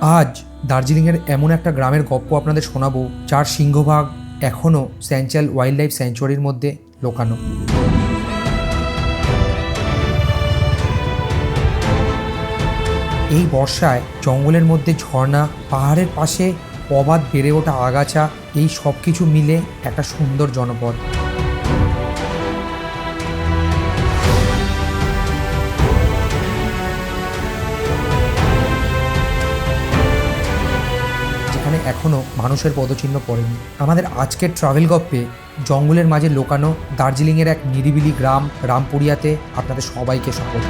আজ দার্জিলিংয়ের এমন একটা গ্রামের গপ্প আপনাদের শোনাবো, যার সিংহভাগ এখনও স্যাঞ্চাল ওয়াইল্ড লাইফ স্যাঞ্চুয়ারির মধ্যে লোকানো। এই বর্ষায় জঙ্গলের মধ্যে ঝর্ণা, পাহাড়ের পাশে অবাধ বেড়ে ওঠা আগাছা, এই সব কিছু মিলে একটা সুন্দর জনপদ। এখনও মানুষের পদচিহ্ন পড়েনি। আমাদের আজকের ট্রাভেল গপ্পে জঙ্গলের মাঝে লোকানো দার্জিলিংয়ের এক নিরিবিলি গ্রাম রামপুরিয়াতে আপনাদের সবাইকে স্বাগত।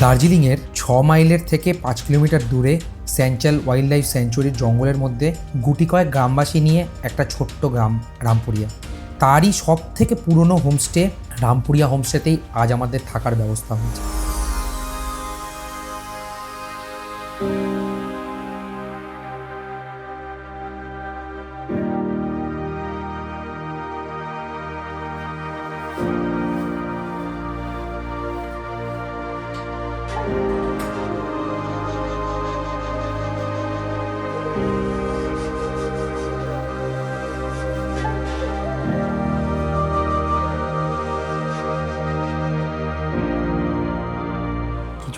দার্জিলিংয়ের ছ মাইলের থেকে পাঁচ কিলোমিটার দূরে স্যাঞ্চাল ওয়াইল্ড লাইফ স্যাঞ্চুরির জঙ্গলের মধ্যে গুটি কয়েক গ্রামবাসী নিয়ে একটা ছোট্ট গ্রাম, রামপুরিয়া। তারই সব থেকে পুরনো হোমস্টে, রামপুরিয়া হোমস্টেতেই আজ আমাদের থাকার ব্যবস্থা হয়েছে।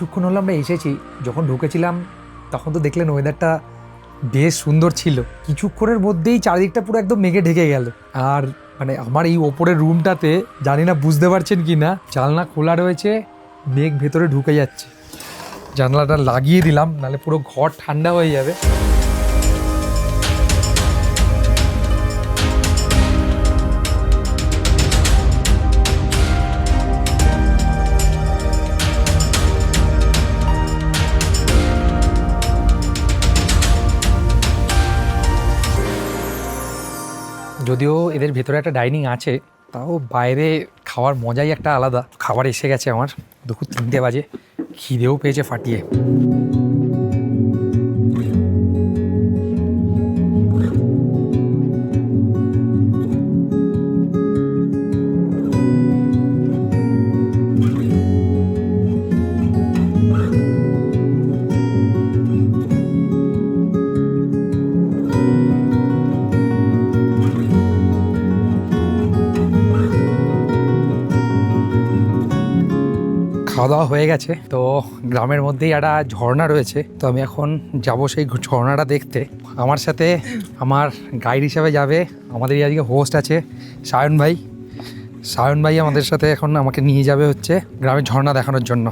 কিছুক্ষণ হলো আমরা এসেছি। যখন ঢুকেছিলাম, তখন তো দেখলেন ওয়েদারটা বেশ সুন্দর ছিল। কিছুক্ষণের মধ্যেই চারিদিকটা পুরো একদম মেঘে ঢেকে গেল। আর মানে আমার এই ওপরের রুমটাতে জানি না বুঝতে পারছেন কি না, জানলা খোলা রয়েছে, মেঘ ভেতরে ঢুকে যাচ্ছে। জানলাটা লাগিয়ে দিলাম নাহলে পুরো ঘর ঠান্ডা হয়ে যাবে। যদিও এদের ভেতরে একটা ডাইনিং আছে, তাও বাইরে খাওয়ার মজাই একটা আলাদা। খাবার এসে গেছে আমার, দুপুর তিনটে বাজে, খিদেও পেয়েছে ফাটিয়ে। খাওয়া দাওয়া হয়ে গেছে। তো গ্রামের মধ্যেই একটা ঝর্ণা রয়েছে। তো আমি এখন যাব সেই ঝর্ণাটা দেখতে। আমার সাথে আমার গাইড হিসাবে যাবে। আমাদের আজকে হোস্ট আছে সায়ন ভাই। সায়ন ভাই আমাদের সাথে এখন আমাকে নিয়ে যাবে হচ্ছে গ্রামের ঝর্ণা দেখানোর জন্য।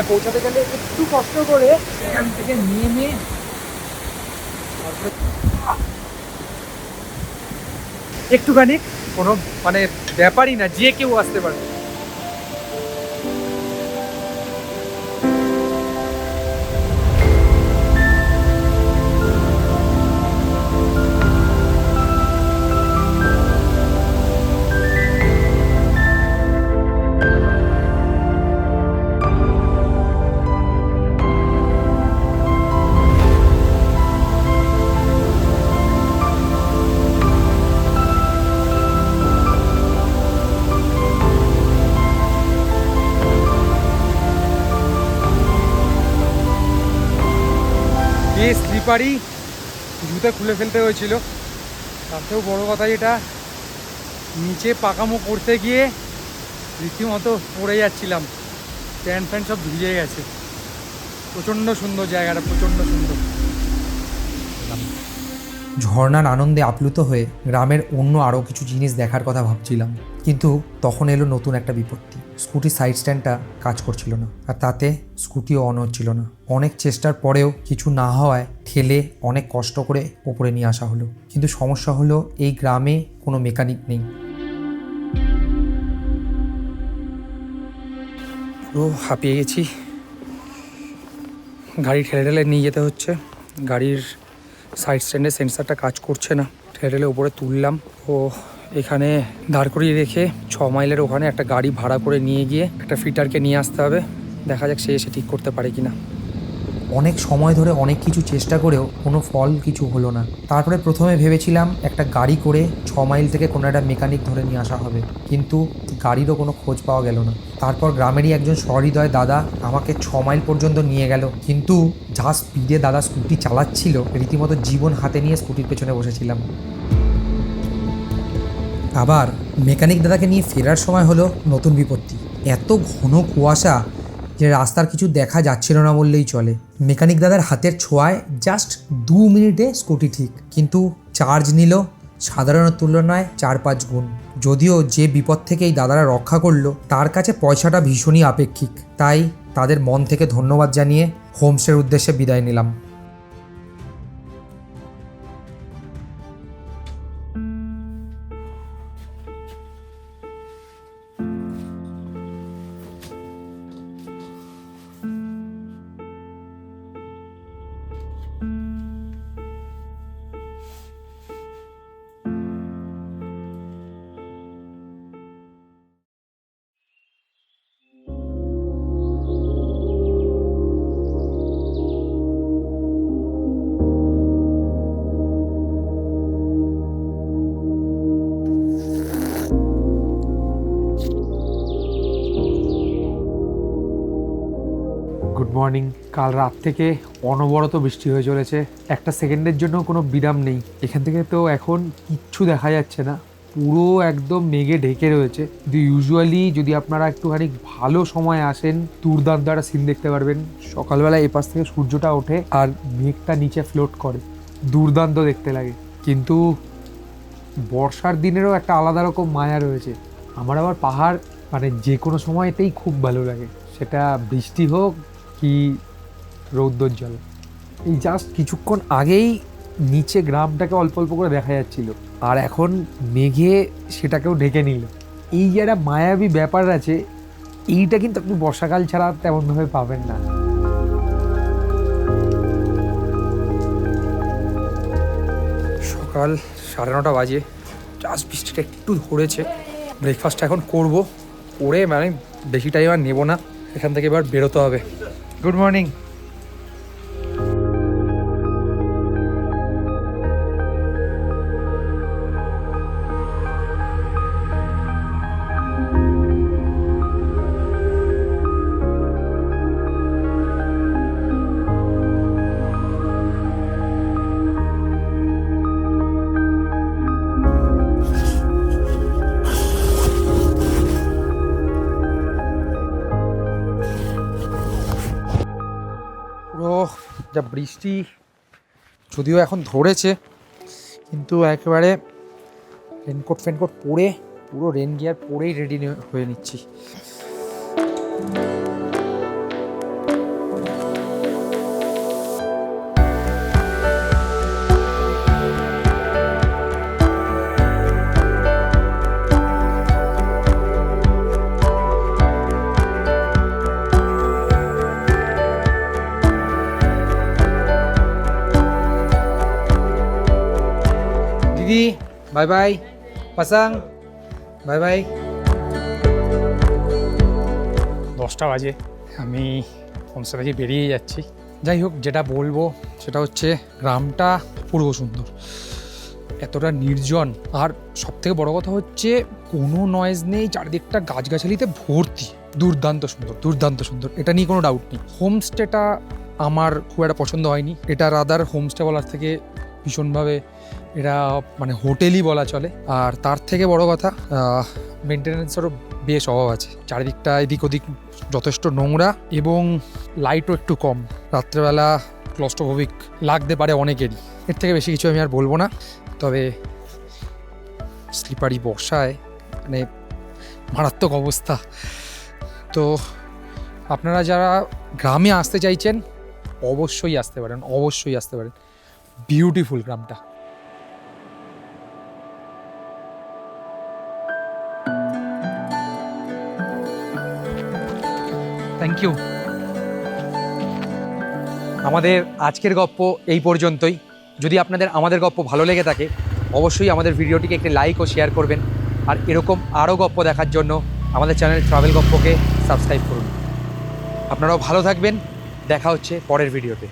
ঝর্ণায় পৌঁছাতে গেলে একটু কষ্ট করে এখান থেকে নেমে একটুখানি কোনো মানে ব্যাপারই না, যে কেউ আসতে পারে স্লিপারই জুতা খুলে ফেলতে হয়েছিল। তাতেও বড় কথা যেটা, নিচে পাকামো করতে গিয়ে রীতিমতো পড়ে যাচ্ছিলাম। প্যান্ট ফ্যান্ট সব ভিজে গেছে। প্রচণ্ড সুন্দর জায়গাটা, প্রচণ্ড সুন্দর। ঝর্ণার আনন্দে আপ্লুত হয়ে গ্রামের অন্য আরও কিছু জিনিস দেখার কথা ভাবছিলাম। কিন্তু তখন এলো নতুন একটা বিপত্তি। স্কুটির সাইড স্ট্যান্ডটা কাজ করছিল না, আর তাতে স্কুটিও অন হচ্ছিল না। অনেক চেষ্টার পরেও কিছু না হওয়ায় ঠেলে অনেক কষ্ট করে ওপরে নিয়ে আসা হলো। কিন্তু সমস্যা হলো এই গ্রামে কোনো মেকানিক নেই। পুরো হাঁপিয়ে গেছি। গাড়ি ঠেলে ঠেলে নিয়ে যেতে হচ্ছে। গাড়ির সাইড স্ট্যান্ডের সেন্সারটা কাজ করছে না। ঠেলে ওপরে তুললাম। ও, এখানে দাঁড় করিয়ে রেখে ছ মাইলের ওখানে একটা গাড়ি ভাড়া করে নিয়ে গিয়ে একটা ফিটারকে নিয়ে আসতে হবে। দেখা যাক সে এসে ঠিক করতে পারে কিনা। অনেক সময় ধরে অনেক কিছু চেষ্টা করেও কোনো ফল কিছু হলো না। তারপরে প্রথমে ভেবেছিলাম একটা গাড়ি করে ছ মাইল থেকে কোনো একটা মেকানিক ধরে নিয়ে আসা হবে। কিন্তু গাড়িরও কোনো খোঁজ পাওয়া গেল না। তারপর গ্রামেরই একজন সহৃদয় দাদা আমাকে ছ মাইল পর্যন্ত নিয়ে গেল। কিন্তু যা স্পিডে দাদা স্কুটি চালাচ্ছিল, রীতিমতো জীবন হাতে নিয়ে স্কুটির পেছনে বসেছিলাম। আবার মেকানিক দাদাকে নিয়ে ফেরার সময় হলো নতুন বিপত্তি। এত ঘন কুয়াশা যে রাস্তার কিছু দেখা যাচ্ছিল না বললেই চলে। মেকানিক দাদার হাতের ছোঁয়ায় জাস্ট দু মিনিটে স্কুটি ঠিক। কিন্তু চার্জ নিল সাধারণ তুলনায় চার পাঁচ গুণ। যদিও যে বিপদ থেকে এই দাদারা রক্ষা করল, তার কাছে পয়সাটা ভীষণই আপেক্ষিক। তাই তাদের মন থেকে ধন্যবাদ জানিয়ে হোমসের উদ্দেশ্যে বিদায় নিলাম। মর্নিং। কাল রাত থেকে অনবরত বৃষ্টি হয়ে চলেছে। একটা সেকেন্ডের জন্য কোনো বিরাম নেই। এখান থেকে তো এখন কিচ্ছু দেখা যাচ্ছে না। পুরো একদম মেঘে ঢেকে রয়েছে। কিন্তু ইউজুয়ালি যদি আপনারা একটুখানি ভালো সময় আসেন দুর্দান্ত একটা সিন দেখতে পারবেন। সকালবেলা এপাশ থেকে সূর্যটা ওঠে আর মেঘটা নিচে ফ্লোট করে। দুর্দান্ত দেখতে লাগে। কিন্তু বর্ষার দিনেরও একটা আলাদা রকম মায়া রয়েছে। আমার আবার পাহাড় মানে যে কোনো সময়তেই খুব ভালো লাগে। সেটা বৃষ্টি হোক কি রৌদ্রোজ্জ্বল? এই জাস্ট কিছুক্ষণ আগেই নিচে গ্রামটাকে অল্প অল্প করে দেখা যাচ্ছিল। আর এখন মেঘে সেটাকেও ঢেকে নিল। এই যে একটা মায়াবী ব্যাপার আছে, এইটা কিন্তু আপনি বর্ষাকাল ছাড়া তেমনভাবে পাবেন না। সকাল সাড়ে নটা বাজে। জাস্ট বৃষ্টিটা একটু ধরেছে। ব্রেকফাস্ট এখন করব। করে মানে বেশি টাইম আর নেব না। এখান থেকে এবার বেরোতে হবে। গুড মর্নিং যা বৃষ্টি যদিও এখন ধরেছে, কিন্তু একেবারে রেনকোট ফেনকোট পরে, পুরো রেন গিয়ার পরেই রেডি হয়ে নিচ্ছি। Bye bye Pasang bye bye দশটা বাজে। আমি হোমস্টে থেকে বেরিয়ে যাচ্ছি। যাই হোক যেটা বলব সেটা হচ্ছে গ্রামটা পূর্ব সুন্দর। এতটা নির্জন। আর সব থেকে বড় কথা হচ্ছে কোনো নয়েজ নেই চারিদিকটা গাছগাছালিতে ভর্তি। দুর্দান্ত সুন্দর দুর্দান্ত সুন্দর। এটা নিয়ে কোনো ডাউট নেই। হোমস্টেটা আমার খুব একটা পছন্দ হয়নি। এটা রাদার হোমস্টে বলার থেকে ভীষণভাবে এটা মানে হোটেলই বলা চলে। আর তার থেকে বড় কথা মেনটেন্যান্সেরও বেশ অভাব আছে। চারিদিকটা এদিক ওদিক যথেষ্ট নোংরা এবং লাইটও একটু কম। রাত্রেবেলা ক্লস্টোভবিক লাগতে পারে অনেকেরই। এর থেকে বেশি কিছু আমি আর বলব না। তবে স্লিপারি বর্ষায় মানে মারাত্মক অবস্থা। তো আপনারা যারা গ্রামে আসতে চাইছেন, অবশ্যই আসতে পারেন, অবশ্যই আসতে পারেন। বিউটিফুল গ্রামটা। থ্যাংক ইউ আমাদের আজকের গপ্প এই পর্যন্তই। যদি আপনাদের আমাদের গপ্প ভালো লেগে থাকে, অবশ্যই আমাদের ভিডিওটিকে একটি লাইক ও শেয়ার করবেন। আর এরকম আরও গপ্প দেখার জন্য আমাদের চ্যানেল ট্রাভেল গপ্পকে সাবস্ক্রাইব করুন। আপনারাও ভালো থাকবেন। দেখা হচ্ছে পরের ভিডিওতে।